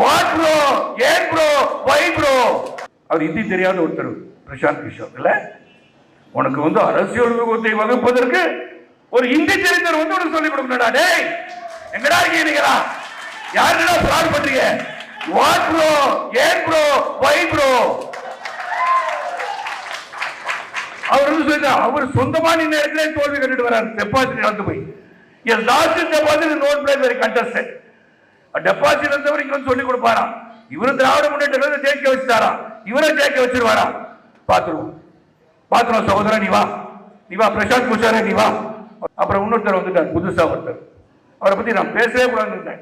what bro ஏன் bro why bro அவர் ஹிந்தி தெரியாத ஒருத்தர் பிரசாந்த் கிஷோர் இல்லை? உனக்கு வந்து அரசியல் வியூகத்தை வகுப்பதற்கு ஒரு ஹிந்தி தெரிந்தவர் வந்து உனக்கு சொல்லிக் கொடுக்கணும்டா டேய். எங்கடா இருக்கீங்க நீங்களா யாருடா ஃப்ராட் பண்றீங்க? வாட் ப்ரோ ஏன் ப்ரோ வை ப்ரோ அவர் வந்து சொல்லிட்டா அவர் சொந்தமா நீ இடத்துல தோல்வி கண்டுட்டு வர்றாரு டெபாசிட் நடந்து போய். என் last deposit note place very contestant deposit இருந்தவர் இங்க வந்து சொல்லி கொடுப்பாராம். இவரும் திராவிட முன்னேற்ற ஜெயிக்க வச்சுட்டாரா இவரை ஜெயிக்க வச்சிருவாரா பாத்துருவோம் பாத்துருவோம் சகோதரன் நீ வா. நீ வா பிரசாந்த் குஷாரே நீ வா. அப்புறம் இன்னொருத்தர் வந்துட்டார் புதுசா ஒருத்தர் அவரை பத்தி நான் பேசவே கூடாதுன்னு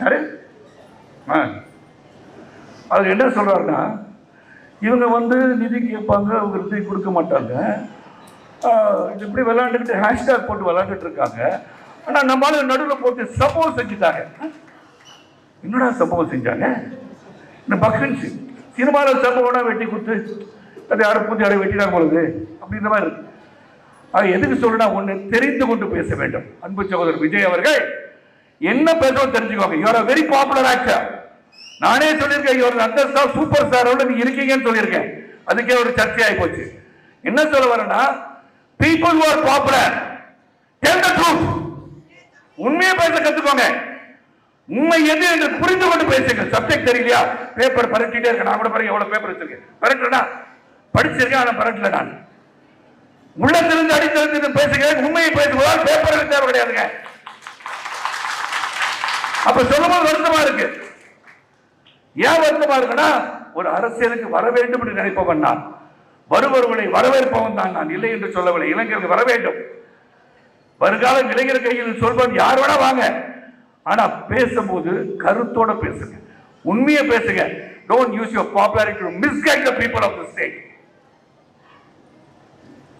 யாரு? ஆ. அவர் என்ன சொல்றாருன்னா இவங்க வந்து நிதி கேட்பாங்க அவங்க நிதி கொடுக்க மாட்டாங்க. இப்படி விளாண்டுக்கிட்டு ஹேஷ்டாக் போட்டு விளாண்டுட்டு இருக்காங்க. ஆனால் நம்மளால நடுவில் போட்டு சம்பவம் செஞ்சுட்டாங்க. என்னடா சம்பவம் செஞ்சாங்க? இந்த பக்ரன் சிங் சினிமாவில் சம்பவம்னா வெட்டி கொடுத்து அது யாரும் பூத்தி யாரும் வெட்டினா பொழுது அப்படின்ற மாதிரி இருக்கு. அது எதுக்கு சொல்லுனா ஒன்று தெரிந்து கொண்டு பேச வேண்டும். அன்பு சகோதரர் விஜய் அவர்கள் என்ன பேசணும் தெரிஞ்சுக்கோங்க. யூஆர் வெரி பாப்புலர் ஆக்டர் நானே சொல்லியிருக்கேன் இவர் அந்த ஸ்டார் சூப்பர் ஸ்டாரோட நீ இருக்கீங்கன்னு சொல்லியிருக்கேன். அதுக்கே ஒரு சர்ச்சையாகி போச்சு. என்ன சொல்ல வரேன்னா people are popular tell the truth உண்மையை பேச கத்துக்கோங்க. உண்மை எது என்று புரிந்து கொண்டு பேசுங்க. சப்ஜெக்ட் தெரியலையா? பேப்பர் பரட்டிட்டே இருக்க நான் கூட பாருங்க எவ்வளவு பேப்பர் வச்சிருக்கேன். பரட்டலனா படிச்சிருக்கேன் ஆனா பரட்டல நான். உள்ளத்திலிருந்து அடித்திருந்து பேசுகிறேன் உண்மையை பேசுவதால் பேப்பர் தேவை கிடையாதுங்க. அப்ப சொல்லும்போது வருத்தமா இருக்கு. ஏன் வருத்தமா இருக்குன்னா ஒரு அரசியலுக்கு வர வேண்டும் என்று நினைப்பவன் நான். வருபவர்களை வரவேற்பவன் தான் நான். இல்லை என்று சொல்லவில்லை. இளைஞருக்கு வர வேண்டும். வருங்கால இளைஞர் கையில் சொல்வன் யார் வேணா வாங்க. ஆனா பேசும்போது கருத்தோட பேசுங்க. உண்மையை பேசுங்க. Don't use your popularity to misguide the people of the state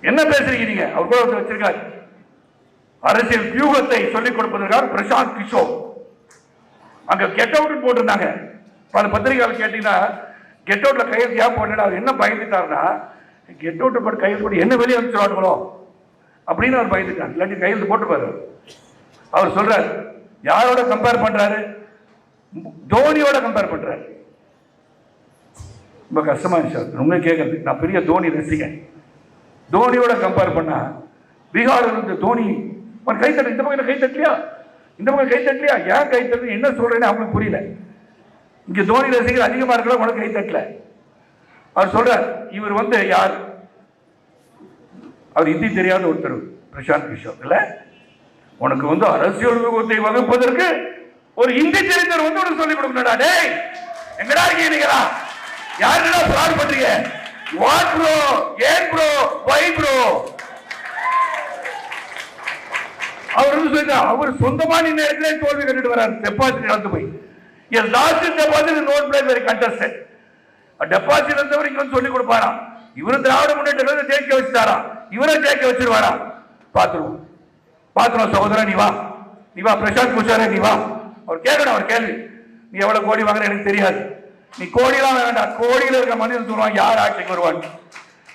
என்ன பேசுறீங்க நீங்க? அவர் கூட ஒருத்தர் வச்சிருக்காரு. அரசியல் வியூகத்தை சொல்லிக் கொடுப்பதற்காக பிரசாந்த் கிஷோர். அங்க கெட் அவுட் போட்டிருந்தாங்க. பல பத்திரிகைகள் கேட்டீங்கன்னா கெட் அவுட்ல கையெழுத்து ஏன் போடல அவர் என்ன பயந்துட்டாருன்னா கெட் அவுட் போட்டு கையெழுத்து போட்டு என்ன வெளியே அனுப்பிச்சிருவாங்களோ அப்படின்னு அவர் பயந்துட்டார். இல்லாட்டி கையெழுத்து போட்டுப்பாரு. அவர் சொல்றாரு யாரோட கம்பேர் பண்றாரு? தோனியோட கம்பேர் பண்றாரு. ரொம்ப கஷ்டமா இருந்துச்சு ரொம்ப கேட்கறது நான் பெரிய தோனி ரசிகன் தோனியோட கம்பேர் பண்ணா பீகார்ல இருந்து தோனி அவன் கை தட்டு இந்த பக்கம் கை தட்டலையா? இந்த பக்கம் கை தட்டலையா? ஏன் கை தட்டு என்ன சொல்றேன்னு அவங்களுக்கு புரியல. இங்க தோனி ரசிகர் அதிகமா இருக்கிற உனக்கு கை தட்டல. அவர் சொல்றார் இவர் வந்து யார்? அவர் ஹிந்தி தெரியாத ஒருத்தர் பிரசாந்த் கிஷோர். இல்லை? உனக்கு வந்து அரசியல் விபத்தை வகுப்பதற்கு ஒரு ஹிந்தி தெரிந்தவர் வந்து உனக்கு சொல்லிக் கொடுக்கணும்டா டேய். எங்கடா இருக்கீங்க நீங்களா யாருடா ஃப்ராட் பண்றீங்க? வாட் ப்ரோ ஏன் ப்ரோ வை ப்ரோ அவர் வந்து சொல்லிட்டா அவர் சொந்தமா நின்று இடத்துல தோல்வி கண்டுட்டு வராரு. டெபாசிட் நடந்து போய். என் last deposit note place very contestant deposit இருந்தவர் இங்க வந்து சொல்லி கொடுப்பாராம். இவரும் திராவிட முன்னேற்ற ஜெயிக்க வச்சுட்டாரா? இவரும் ஜெயிக்க வச்சிருவாரா? பாத்துருவோம் பாத்துருவோம் சகோதரன் நீ வா. நீ வா பிரசாந்த் பூஷாரே நீ வா. அவர் கேட்கணும் அவர் கேள்வி. நீ எவ்வளவு கோடி வாங்குற எனக்கு தெரியாது. நீ கோடிலாம் வேண்டாம். கோடியில் இருக்க மனிதன் சொல்லுவான் யார் ஆட்சிக்கு வருவாங்க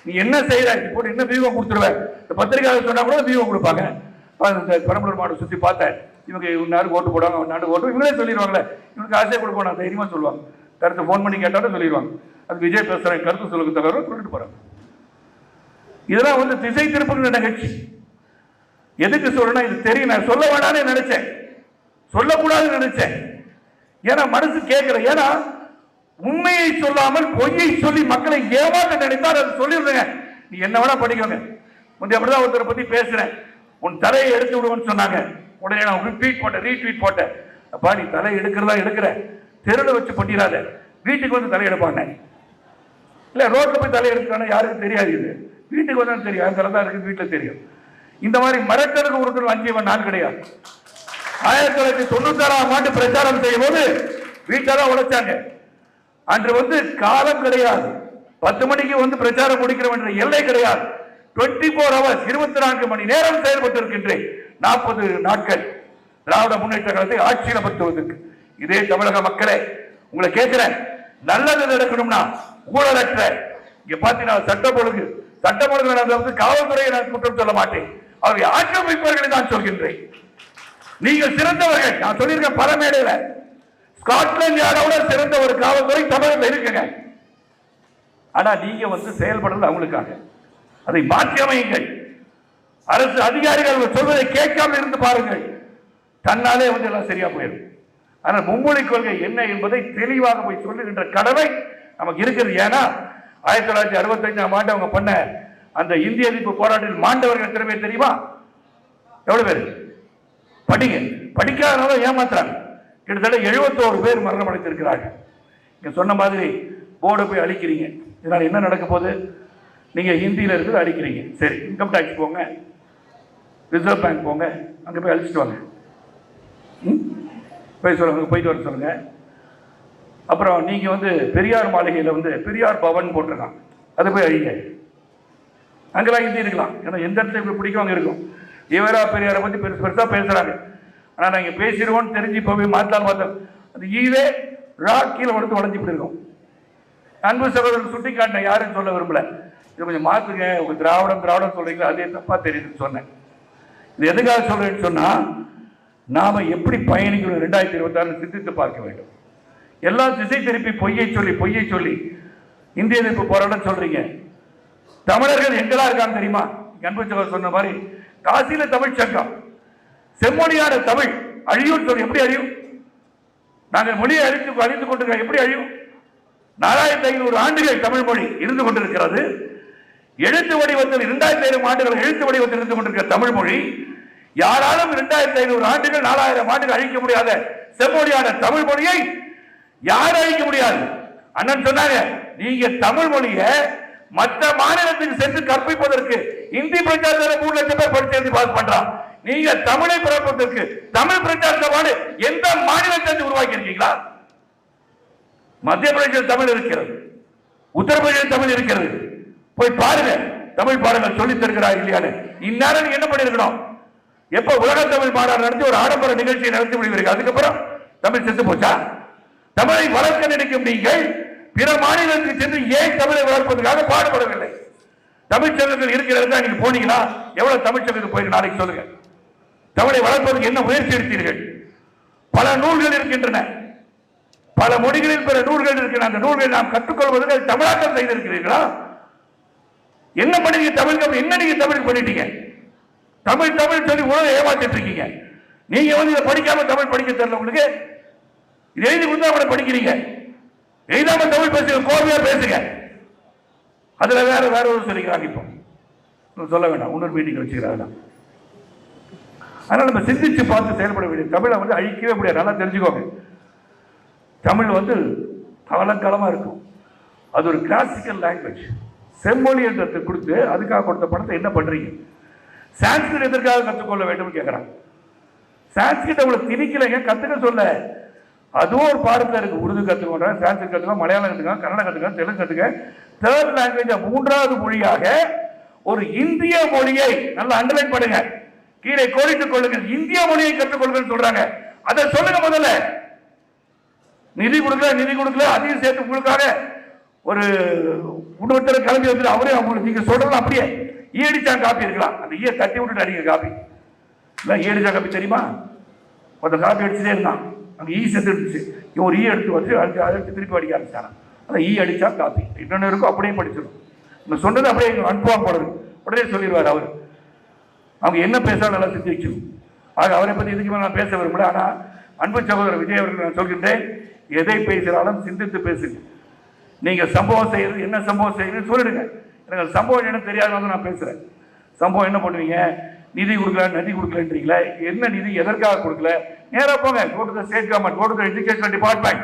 நீ என்ன செய்யற நீ போட்டு என்ன வியூகம் கொடுத்துருவேன் இந்த பத்திரிகையாளர் சொன்னா கூட வியூகம் கொடுப்பாங்க. இந்த பெரம்பலூர் மாடு சுத்தி பார்த்தேன். இவங்க இவங்க ஓட்டு போடுவாங்க அவன் நாட்டு ஓட்டு. இவங்களே சொல்லிடுவாங்களே. இவனுக்கு ஆசையை கொடுப்போம் நான் தைரியமா சொல்லுவாங்க. கருத்து ஃபோன் பண்ணி கேட்டாலும் சொல்லிடுவாங்க. அது விஜய் பேசுறேன் கருத்து சொல்லுங்க தலைவர் சொல்லிட்டு போறாங்க இதெல்லாம் வந்து திசை திருப்பின நிகழ்ச்சி. எதுக்கு சொல்றேன்னா இது தெரியும். நான் சொல்ல வேணான்னு நினைச்சேன். சொல்லக்கூடாதுன்னு நினைச்சேன். ஏன்னா மனசு கேட்கல. ஏன்னா உண்மையை சொல்லாமல் பொய்யை சொல்லி மக்களை ஏமாற்ற நினைத்தால் அது சொல்லிடுறேங்க. நீ என்ன வேணா படிக்கோங்க முந்தைய அப்படிதான் ஒருத்தரை பத்தி பேசுறேன். உன் தலையை எடுத்து விடுவேன்னு சொன்னாங்க. உடனே நான் ரிப்பீட் போட்டேன் ரீட்வீட் போட்டேன். அப்பா நீ தலை எடுக்கிறதா எடுக்கிற? தெருவில் வச்சு பண்ணிடாத வீட்டுக்கு வந்து தலை எடுப்பாங்க. இல்லை ரோட்டில் போய் தலை எடுக்கணும் யாருக்கும் தெரியாது இது. வீட்டுக்கு வந்தாலும் தெரியும். அந்த தலை தான் இருக்கு வீட்டில் தெரியும். இந்த மாதிரி மரக்கணக்கு ஒருத்தர் வஞ்சியவன் நான் கிடையாது. ஆயிரத்தி தொள்ளாயிரத்தி தொண்ணூத்தாறாம் ஆண்டு பிரச்சாரம் செய்யும் போது வீட்டெல்லாம் உழைச்சாங்க. அன்று வந்து காலம் கிடையாது. பத்து மணிக்கு வந்து பிரச்சாரம் முடிக்கிறோம் என்ற எல்லை கிடையாது. டுவெண்ட்டி ஃபோர் ஹவர்ஸ் இருபத்தி நான்கு மணி நேரம் செயல்பட்டு இருக்கின்றேன் நாற்பது நாட்கள் திராவிட முன்னேற்ற கழகத்தை ஆட்சியில் பத்துவதற்கு இதே தமிழக மக்களே உங்களை கேட்கிறேன். நல்லது நடக்கணும்னா ஊழலற்ற. இங்க பாத்தீங்கன்னா சட்டம் ஒழுங்கு சட்டம் ஒழுங்கு நடந்தவங்க காவல்துறையை நான் குற்றம் சொல்ல மாட்டேன். அவரை ஆக்கிரமிப்பவர்களை நான் சொல்கின்றேன். நீங்கள் சிறந்தவர்கள் நான் சொல்லியிருக்கேன் பல மேடையில ஸ்காட்லாந்து யாரோட சிறந்த ஒரு காவல்துறை தமிழகம் இருக்குங்க. ஆனா நீங்க வந்து செயல்படுறது அவங்களுக்காக. அதை மாற்றி அமையுங்கள். அரசு அதிகாரிகள் சொல்வதை கேட்காமல் இருந்து பாருங்கள். தன்னாலே வந்து எல்லாம் சரியா போயிடும். ஆனால் மும்மொழி கொள்கை என்ன என்பதை தெளிவாக போய் சொல்லுகின்ற கடமை நமக்கு இருக்கிறது. ஏன்னா ஆயிரத்தி தொள்ளாயிரத்தி அறுபத்தஞ்சாம் ஆண்டு அவங்க பண்ண அந்த இந்திய எதிர்ப்பு போராட்டத்தில் மாண்டவர்கள் எத்தனை பேர் தெரியுமா? எவ்வளவு பேர்? படிங்க. படிக்காதனால ஏமாத்துறாங்க. கிட்டத்தட்ட எழுபத்தோரு பேர் மரணம் அடைந்திருக்கிறார்கள். நீங்கள் சொன்ன மாதிரி போர்டை போய் அழிக்கிறீங்க. இதனால் என்ன நடக்க போகுது? நீங்கள் ஹிந்தியில் இருக்கிறது அழிக்கிறீங்க. சரி இன்கம் டேக்ஸ் போங்க. ரிசர்வ் பேங்க் போங்க. அங்கே போய் அழிச்சிட்டு வாங்க. ம்? போய் சொல்லுங்க போயிட்டு வர சொல்லுங்கள் அப்புறம் நீங்கள் வந்து பெரியார் மாளிகையில் வந்து பெரியார் பவன் போட்டிருக்காங்க. அதை போய் அழிங்க அங்கெல்லாம் ஹிந்தி இருக்கலாம். ஏன்னா எந்த இடத்துல இப்படி பிடிக்கும் அங்கே இருக்கும். இவரா பெரியாரை பற்றி பெருசு பெருசாக பேசுகிறாங்க ஆனால் நாங்கள் பேசிடுவோம்னு தெரிஞ்சு இப்போ போய் மாற்றாலும் மாற்றம் அது ஈவே ரா கீழே உடஞ்சி போயிருக்கோம் அன்பு சகோதரர் சுட்டி காட்டின யாருன்னு சொல்ல விரும்பல. இதை கொஞ்சம் மாற்றுங்க உங்கள் திராவிடம் திராவிடம் சொல்கிறீங்களா அதே தப்பாக தெரியுதுன்னு சொன்னேன். இது எதுக்காக சொல்கிறேன்னு சொன்னால் நாம் எப்படி பயணிக்கணும் ரெண்டாயிரத்தி இருபத்தாறு சிந்தித்து பார்க்க வேண்டும். எல்லா திசை திருப்பி பொய்யை சொல்லி பொய்யை சொல்லி இந்திய எதிர்ப்பு போராட்டம் சொல்றீங்க. தமிழர்கள் எங்கெல்லாம் இருக்காங்க தெரியுமா? அன்பு சொன்ன மாதிரி காசியில தமிழ் சங்கம் செம்மொழியான தமிழ் அழியும் சொல்லி எப்படி அழியும்? நாங்கள் மொழியை அழித்து அழித்து கொண்டிருக்கிறோம் எப்படி அழியும்? நாலாயிரத்தி ஐநூறு ஆண்டுகள் தமிழ் மொழி இருந்து கொண்டிருக்கிறது. எழுத்து வடிவத்தில் இரண்டாயிரத்தி ஐநூறு ஆண்டுகள் எழுத்து வடிவத்தில் இருந்து கொண்டிருக்கிற தமிழ் மொழி யாராலும் இரண்டாயிரத்தி ஐநூறு ஆண்டுகள் நாலாயிரம் ஆண்டுகள் அழிக்க முடியாத செம்மொழியான தமிழ் மொழியை யாரும் அழிக்க முடியாது. அண்ணன் சொன்னாங்க நீங்க தமிழ் மொழிய மற்ற மாநிலத்துக்கு சென்று கற்பிப்பதற்கு இந்தி பிரச்சாரத்தில் மூணு லட்சம் பேர் படிச்சு பாஸ் பண்றான். நீங்க தமிழை பிறப்பதற்கு தமிழ் பிரச்சார சபாடு எந்த மாநிலத்தை உருவாக்கி இருக்கீங்களா மத்திய பிரதேசத்தில் தமிழ் இருக்கிறது உத்தரப்பிரதேச தமிழ் இருக்கிறது. போய் பாருங்க தமிழ் பாடங்கள் சொல்லி தருகிறார் இல்லையான்னு. இந்நேரம் என்ன பண்ணிருக்கணும் எப்ப உலக தமிழ் மாநாடு நடத்தி ஒரு ஆடம்பர நிகழ்ச்சியை நடத்தி முடிவீர்கள் அதுக்கப்புறம் தமிழ் செத்து போச்சா? தமிழை வளர்க்க நினைக்கும் நீங்கள் பிற மாநிலங்களுக்கு சென்று ஏன் தமிழை வளர்ப்பதற்காக பாடுபடவில்லை? தமிழ் இருக்கிறது இருக்கிற நீங்க போனீங்களா எவ்வளவு தமிழ் சங்கத்துக்கு போயிருக்கு நாளைக்கு சொல்லுங்க. தமிழை வளர்ப்பதற்கு என்ன முயற்சி எடுத்தீர்கள்? பல நூல்கள் இருக்கின்றன. பல மொழிகளில் பிற நூல்கள் இருக்கின்றன. அந்த நூல்கள் நாம் கற்றுக்கொள்வதற்கு தமிழாக்கம் செய்திருக்கிறீர்களா? என்ன பண்ணீங்க தமிழ் என்ன நீங்க தமிழ் பண்ணிட்டீங்க? தமிழ் தமிழ் சொல்லி உலக ஏமாத்திட்டு இருக்கீங்க. நீங்க வந்து இதை படிக்காம தமிழ் படிக்க தெரியல உங்களுக்கு? இது எழுதி கொடுத்தா கூட படிக்கிறீங்க. எழுதாம தமிழ் பேசுங்க கோர்வையா பேசுங்க. அதுல வேற வேற ஒரு சொல்லிக்கிறாங்க இப்போ சொல்ல வேண்டாம். இன்னொரு மீட்டிங் வச்சுக்கிறாங்க அதனால நம்ம சிந்திச்சு பார்த்து செயல்பட வேண்டிய தமிழை வந்து அழிக்கவே முடியாது. நல்லா தெரிஞ்சுக்கோங்க. தமிழ் வந்து காலங்காலமா இருக்கும். அது ஒரு கிளாசிக்கல் லாங்குவேஜ் செம்மொழி என்றதை கொடுத்து அதுக்காக கொடுத்த பணத்தை என்ன பண்றீங்க? சான்ஸ்கிரிட் எதற்காக கற்றுக்கொள்ள வேண்டும் கேட்குறாங்க சான்ஸ்கிரிட் அவளை திணிக்கலைங்க கற்றுக்க சொல்ல. அதுவும் ஒரு பாடத்தில் இருக்கு உருது கற்றுக்கோங்க சான்ஸ்கிரிட் கற்றுக்கோ மலையாளம் கற்றுக்கோ கன்னடம் கற்றுக்கோ தெலுங்கு கற்றுக்க தேர்ட் லாங்குவேஜ் மூன்றாவது மொழியாக ஒரு இந்திய மொழியை நல்லா அண்டர்லைன் பண்ணுங்க. கீழே கோடிட்டுக் கொள்ளுங்கள் இந்திய மொழியை கற்றுக்கொள்ளுங்கன்னு சொல்றாங்க. அதை சொல்லுங்க முதல்ல. நிதி கொடுக்கல நிதி கொடுக்கல அதையும் சேர்த்து உங்களுக்காக ஒரு இன்னொருத்தர் கிளம்பி வந்து அவரே அவங்களுக்கு நீங்க சொல்றது அப்படியே ஈடிச்சான் காப்பி இருக்கலாம். அந்த ஈய தட்டி விட்டுட்டு அடிங்க காப்பி. இல்லை ஈடிச்சா காப்பி தெரியுமா? கொஞ்சம் காப்பி அடிச்சுட்டே இருந்தான். அங்கே ஈ செத்து இருந்துச்சு இவன் ஒரு ஈ எடுத்து வச்சு அடிச்சு அதை எடுத்து திருப்பி அடிக்க ஆரம்பிச்சான் அந்த ஈ அடிச்சா காப்பி. இன்னொன்று இருக்கும் அப்படியே படிச்சிடும். நம்ம சொன்னது அப்படியே அன்பாக போனது உடனே சொல்லிடுவார் அவர். அவங்க என்ன பேசுறாலும் நல்லா செஞ்சு வைக்கணும் ஆக அவரை பற்றி இதுக்கு மேலே நான் பேச விரும்பல. ஆனால் அன்பு சகோதரர் விஜய் அவர்கள் நான் சொல்கின்றேன் எதை பேசினாலும் சிந்தித்து பேசுங்க. நீங்கள் சம்பவம் செய்யறது என்ன சம்பவம் செய்யறது சொல்லிடுங்க. எனக்கு அது சம்பவம் என்ன தெரியாதவங்க நான் பேசுகிறேன் சம்பவம் என்ன பண்ணுவீங்க? நிதி கொடுக்கல நிதி கொடுக்கலன்றீங்களா என்ன நிதி எதற்காக கொடுக்கல? நேராக போங்க. Go to the state government go to the education department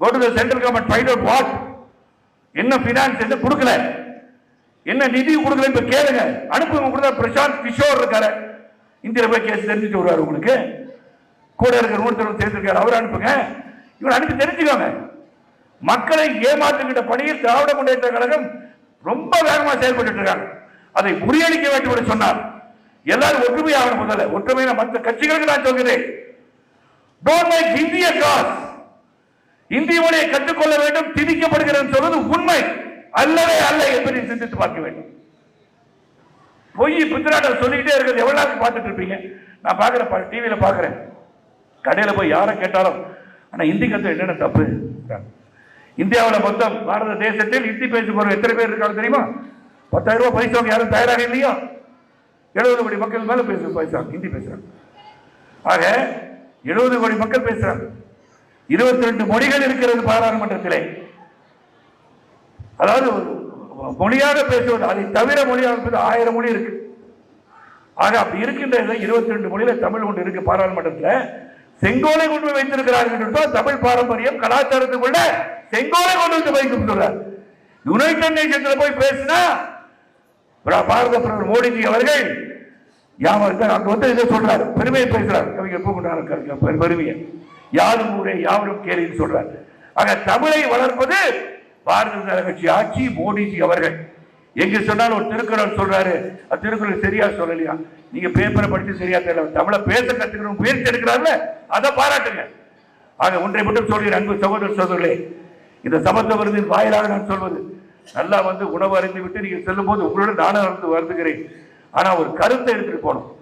go to the central government find out what என்ன ஃபினான்ஸ் என்ன கொடுக்கல? என்ன நிதி கொடுக்கல இப்போ கேளுங்க. அனுப்புங்க. கொடுத்தா பிரசாந்த் கிஷோர் இருக்காரு. இந்தியில போய் கேஸ் தெரிஞ்சுட்டு வருவார் உங்களுக்கு. கூட இருக்கிற ஒருத்தர் தெரிஞ்சிருக்காரு அவர் அனுப்புங்க. இவரை அனுப்பி தெரிஞ்சுக்கோங்க. மக்களை ஏமாற்றுகின்ற பணியில் திராவிட முன்னேற்ற கழகம் ரொம்ப வேகமாக செயல்பட்டு இருக்காங்க அதை முறியடிக்க வேண்டும் என்று சொன்னார். எல்லாரும் ஒற்றுமையாகணும் முதல்ல. ஒற்றுமையான மற்ற கட்சிகளுக்கு நான் சொல்கிறேன். டோன்ட் மேக் இந்திய காஸ் இந்திய மொழியை கற்றுக்கொள்ள வேண்டும் திணிக்கப்படுகிறது சொல்வது உண்மை அல்லவே அல்ல என்பதை சிந்தித்து பார்க்க வேண்டும். பொய் பித்திராட்டம் சொல்லிக்கிட்டே இருக்கிறது. எவ்வளவு நாள் பார்த்துட்டு இருப்பீங்க? நான் பார்க்குறேன் டிவியில் பார்க்குறேன். கடையில் போய் யாரை கேட்டாலும் ஆனால் இந்தி கற்று என்னென்ன தப்பு? இந்தியாவில் மொத்தம் பாரத தேசத்தில் ஹிந்தி பேசுபவர் எத்தனை பேர் இருக்காங்க தெரியுமா? பத்தாயிரம் ரூபாய் பைசா யாரும் தயாராக இல்லையா? எழுபது கோடி மக்கள் மேலே பேசு பைசா ஹிந்தி பேசுறாங்க. ஆக எழுபது கோடி மக்கள் பேசுறாங்க. இருபத்தி ரெண்டு மொழிகள் இருக்கிறது பாராளுமன்றத்திலே. அதாவது மொழியாக பேசுவது அதை தவிர மொழியாக பேசுவது ஆயிரம் மொழி இருக்கு. ஆக அப்படி இருக்கின்ற இருபத்தி ரெண்டு மொழியில தமிழ் ஒன்று இருக்கு பாராளுமன்றத்தில். செங்கோலை கொண்டு வைத்திருக்கிறார்கள் என்றால் தமிழ் பாரம்பரியம் கலாச்சாரத்துக்குள்ள செங்கோலை கொண்டு வந்து வைக்கும் சொல்றார் யுனைடெட் நேஷன்ஸ்ல போய் பேசினா பாரத பிரதமர் மோடிஜி அவர்கள் யாவர் அங்க வந்து இதை சொல்றாரு. பெருமையை பேசுறாரு. கவிஞர் பூங்குண்டான பெருமையை. யாரும் ஊரே யாவரும் கேள்வின்னு சொல்றாரு. ஆக தமிழை வளர்ப்பது பாரதிய ஜனதா கட்சி ஆட்சி மோடிஜி அவர்கள். எங்க சொன்னாலும் ஒரு திருக்குறள் சொல்றாரு. அந்த திருக்குறள் சரியா சொல்லலையா? நீங்க பேப்பரை படித்து சரியா தெரியல. தமிழை பேச கத்துக்கணும் பேசி எடுக்கிறாருல அதை பாராட்டுங்க. ஆக ஒன்றை மட்டும் சொல்கிறேன் அன்பு சகோதர சகோதரர்களே. இந்த சமத்துவ விருதின் வாயிலாக நான் சொல்வது நல்லா வந்து உணவு அறிந்து விட்டு நீங்கள் செல்லும் போது உங்களோட நானும் வந்து வருந்துகிறேன். ஆனால் ஒரு கருத்தை எடுத்துகிட்டு போகணும்.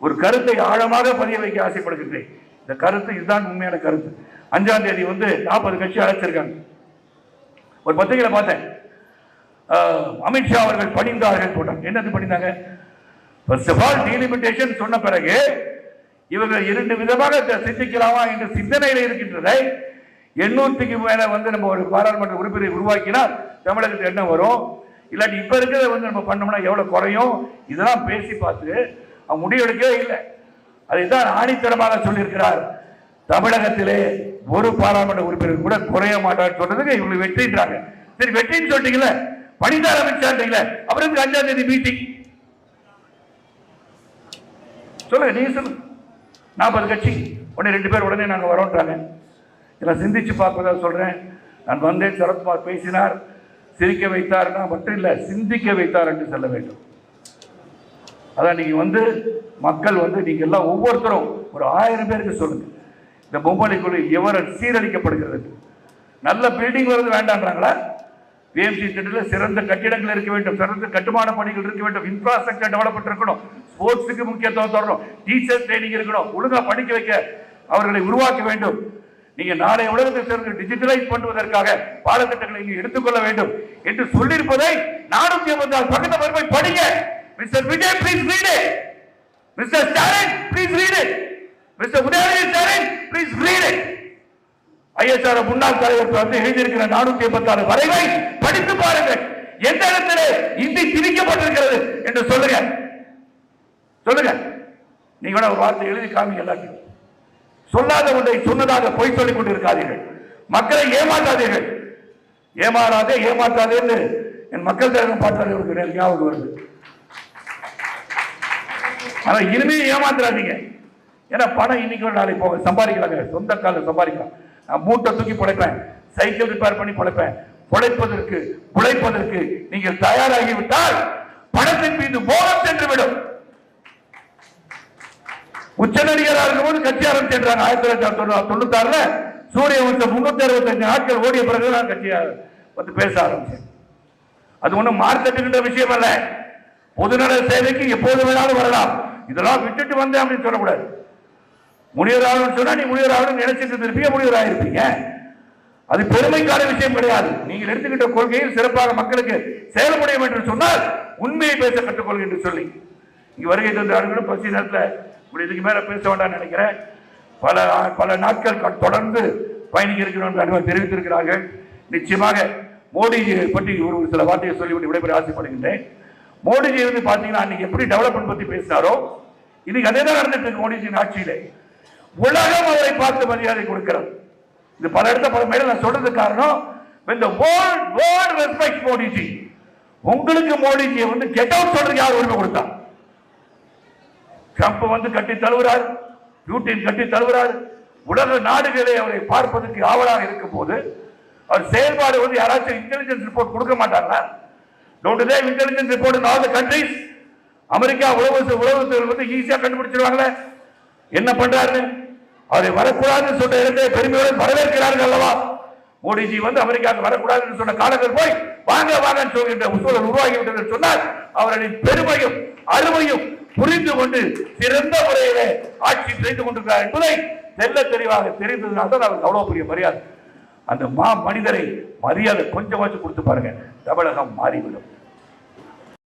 ஒரு கருத்தை ஆழமாக பதிய வைக்க ஆசைப்படுகின்றேன். இந்த கருத்து இதுதான் உண்மையான கருத்து. அஞ்சாம் தேதி வந்து நாற்பது கட்சி அழைச்சிருக்காங்க. ஒரு பத்திரிகையில் பார்த்தேன். அமித்ஷா அவர்கள் பணிந்தார்கள் போட்டாங்க. என்னது பணிந்தாங்க? ஃபர்ஸ்ட் ஆஃப் ஆல் டீலிமிட்டேஷன் சொன்ன பிறகு இவர்கள் இரண்டு விதமாக த- சிந்திக்கலாமா என்ற சிந்தனையில் இருக்கின்றதை எண்ணூற்றுக்கு மேல வந்து நம்ம ஒரு பாராளுமன்ற உறுப்பினரை உருவாக்கினால் தமிழகத்துக்கு என்ன வரும்? இல்லாட்டி இப்ப இருக்கிறத வந்து நம்ம பண்ணோம்னா எவ்வளவு குறையும்? இதெல்லாம் பேசி பார்த்து அவங்க முடிவெடுக்கவே இல்லை. அதைத்தான் ஆணித்தரமாக சொல்லியிருக்கிறார். தமிழகத்திலே ஒரு பாராளுமன்ற உறுப்பினர் கூட குறைய மாட்டார் சொல்றதுக்கு இவங்க வெற்றின்றாங்க. சரி வெற்றின்னு சொல்லிட்டீங்களே பணிதார் அமைச்சான்றீங்களே அப்புறம் அஞ்சாம் தேதி மீட்டிங் சொல்லுங்க நீங்க சொல்லுங்க. நாற்பது கட்சி உடனே ரெண்டு பேர் உடனே நாங்கள் வரோன்றாங்க. இதெல்லாம் சிந்திச்சு பார்ப்பதாக சொல்கிறேன் நான் வந்தேன் சரத்குமார் பேசினார். சிரிக்க வைத்தார்னா மட்டும் இல்லை சிந்திக்க வைத்தார் என்று சொல்ல வேண்டும். அதான் நீங்கள் வந்து மக்கள் வந்து நீங்கள் எல்லாம் ஒவ்வொருத்தரும் ஒரு ஆயிரம் பேருக்கு சொல்லுங்க. இந்த பொம்மலைக்குழு எவர சீரழிக்கப்படுகிறது நல்ல பில்டிங் வருது வேண்டான்றாங்களா பிஎம்சி திட்டத்தில் சிறந்த கட்டிடங்கள் இருக்க வேண்டும் சிறந்த கட்டுமான பணிகள் இருக்க வேண்டும் இன்ஃப்ராஸ்ட்ரக்சர் டெவலப்மெண்ட் இருக்கணும் ஸ்போர்ட்ஸுக்கு முக்கியத்துவம் தரணும் டீச்சர் ட்ரைனிங் இருக்கணும் ஒழுங்காக படிக்க வைக்க அவர்களை உருவாக்க வேண்டும். நீங்க நாளைய உலகத்தை சேர்ந்து டிஜிட்டலைஸ் பண்ணுவதற்காக பாடத்திட்டங்களை நீங்க எடுத்துக்கொள்ள வேண்டும் என்று சொல்லியிருப்பதை நானூத்தி ஐம்பது பக்கத்தை போய் படிங்க. Mister Vijay please read it mister Stalin please read it mister Udhayanidhi Stalin please read it ISR முன்னாள் தலைவர் வந்து எழுதியிருக்கிற நானூத்தி எண்பத்தாறு வரைவை படித்து பாருங்கள். எந்த இடத்துல இந்தி திணிக்கப்பட்டிருக்கிறது என்று சொல்லுங்க. சொல்லுங்க. நீங்க கூட ஒரு வார்த்தை எழுதி காமிங்க எல்லாத்தையும். சொல்லாத ஒன்றை சொன்னதாக பொய் சொல்லிக் கொண்டிருக்காதீர்கள். மக்களை ஏமாற்றாதீர்கள். ஏமாறாதே ஏமாற்றாதேன்னு என் மக்கள் தலைவர் பார்த்தாலே ஒரு ஞாபகம் வருது. ஆனா இனிமே ஏமாத்துறாதீங்க ஏன்னா பணம் இன்னைக்கு ஒரு நாளைக்கு போக சம்பாதிக்கலாங்க. சொந்த காலில் சம்பாதிக்கலாம். நான் மூட்டை தூக்கி பிழைப்பேன் சைக்கிள் ரிப்பேர் பண்ணி பிழைப்பேன் பிழைப்பதற்கு பிழைப்பதற்கு நீங்கள் தயாராகிவிட்டால் பணத்தின் மீது மோகம் சென்று விடும் உச்ச நடிகராக இருக்கும்போது கட்சி ஆரம்பிச்சிருக்காங்க ஆயிரத்தி தொள்ளாயிரத்தி தொண்ணூத்தி ஆறுல சூரிய வம்சம் முன்னூத்தி அறுபத்தஞ்சு நாட்கள் ஓடிய பிறகு நான் கட்சியா வந்து பேச ஆரம்பிச்சேன். அது ஒன்றும் மார்க்கெட்டுகின்ற விஷயம் அல்ல. பொதுநல சேவைக்கு எப்போது வேணாலும் வரலாம். இதெல்லாம் விட்டுட்டு வந்தேன் அப்படின்னு சொல்லக்கூடாது. முனிவராகணும்னு சொன்னா நீ முனிவராகணும் நினைச்சிட்டு இருப்பீங்க முனிவராக இருப்பீங்க அது பெருமைக்கான விஷயம் கிடையாது. நீங்கள் எடுத்துக்கிட்ட கொள்கையில் சிறப்பாக மக்களுக்கு செயல்பட என்று சொன்னால் உண்மையை பேச கற்றுக்கொள்கின்ற சொல்லி. இங்கே வருகை தந்தார்களும் பசி நேரத்தில் இப்படி இதுக்கு மேல பேச வேண்டாம்னு நினைக்கிறேன். பல பல நாட்கள் தொடர்ந்து பயணிக்க இருக்கிறோம் என்று அனுமதி தெரிவித்திருக்கிறார்கள். நிச்சயமாக மோடிஜி பற்றி ஒரு சில வார்த்தையை சொல்லிவிட்டு விடைபெற ஆசைப்படுகின்றேன். மோடிஜி வந்து பாத்தீங்கன்னா அன்னைக்கு எப்படி டெவலப்மெண்ட் பத்தி பேசினாரோ இன்னைக்கு அதே தான் நடந்துட்டு இருக்கு மோடிஜியின் ஆட்சியிலே. உலகம் அவரை பார்த்து மரியாதை கொடுக்கிறது. இது பல இடத்த பல மேல நான் சொல்றது காரணம் இந்த வேர்ல்ட் வேர்ல்ட் ரெஸ்பெக்ட் மோடிஜி உங்களுக்கு மோடிஜியை வந்து கெட் அவுட் சொல்றதுக்கு யார் உரிமை கொடுத்தா? ட்ரம்ப் வந்து கட்டி தழுவுறார் பியூட்டின் கட்டி தழுவுறார். உலக நாடுகளே அவரை பார்ப்பதற்கு ஆவலாக இருக்கும் போது அவர் செயல்பாடு வந்து யாராச்சும் இன்டெலிஜென்ஸ் ரிப்போர்ட் கொடுக்க மாட்டாங்களா? Don't they intelligence report in all the countries America உளவு உளவுத்துறை வந்து ஈஸியாக கண்டுபிடிச்சிருவாங்களே. என்ன பண்றாரு? அவரை வரக்கூடாதுன்னு சொன்ன இடத்தை பெருமையுடன் வரவேற்கிறார்கள் அல்லவா? மோடிஜி வந்து அமெரிக்காவுக்கு வரக்கூடாதுன்னு சொன்ன காலங்கள் போய் வாங்க வாங்கன்னு சொல்கின்ற சூழல் உருவாகி விட்டது சொன்னால் அவர்களின் பெருமையும் அருமையும் புரிந்து கொண்டு சிறந்த முறையிலே ஆட்சி செய்து கொண்டிருக்கிறார் என்பதை தெல்ல தெளிவாக தெரிந்ததுனால தான் அவருக்கு அவ்வளோ பெரிய மரியாதை. அந்த மா மனிதரை மரியாதை கொஞ்சமாச்சும் கொடுத்து பாருங்க. தமிழகம் மாறிவிடும்.